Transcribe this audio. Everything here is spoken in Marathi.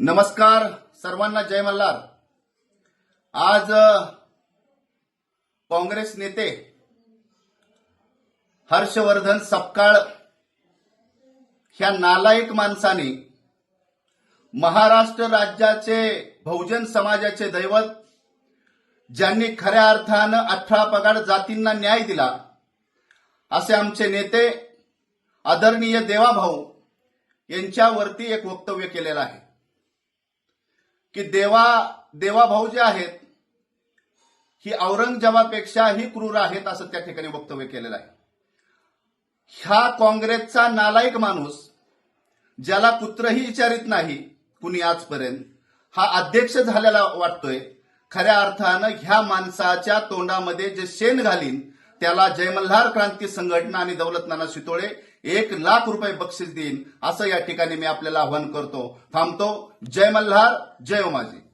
नमस्कार सर्वांना जय मल्हार. आज काँग्रेस नेते हर्षवर्धन सपकाळ ह्या नालायक माणसाने महाराष्ट्र राज्याचे बहुजन समाजाचे दैवत ज्यांनी खऱ्या अर्थानं अठरा पगार जातींना न्याय दिला असे आमचे नेते आदरणीय देवाभाऊ यांच्यावरती एक वक्तव्य केलेलं आहे. की देवा देवाभाऊ जे आहेत ही औरंगजेबापेक्षाही क्रूर आहेत असं त्या ठिकाणी वक्तव्य केलेलं आहे. ह्या काँग्रेसचा नालायक माणूस ज्याला कुत्रही विचारित नाही कुणी आजपर्यंत हा अध्यक्ष झालेला वाटतोय. खऱ्या अर्थानं ह्या माणसाच्या तोंडामध्ये जे शेण घालीन त्याला जयमल्हार क्रांती संघटना आणि दौलत नाना शितोळे एक लाख रुपये बक्षीस देईन असं या ठिकाणी मी आपल्याला आवाहन करतो. थांबतो. जय हो मल्हार जय ओमाजी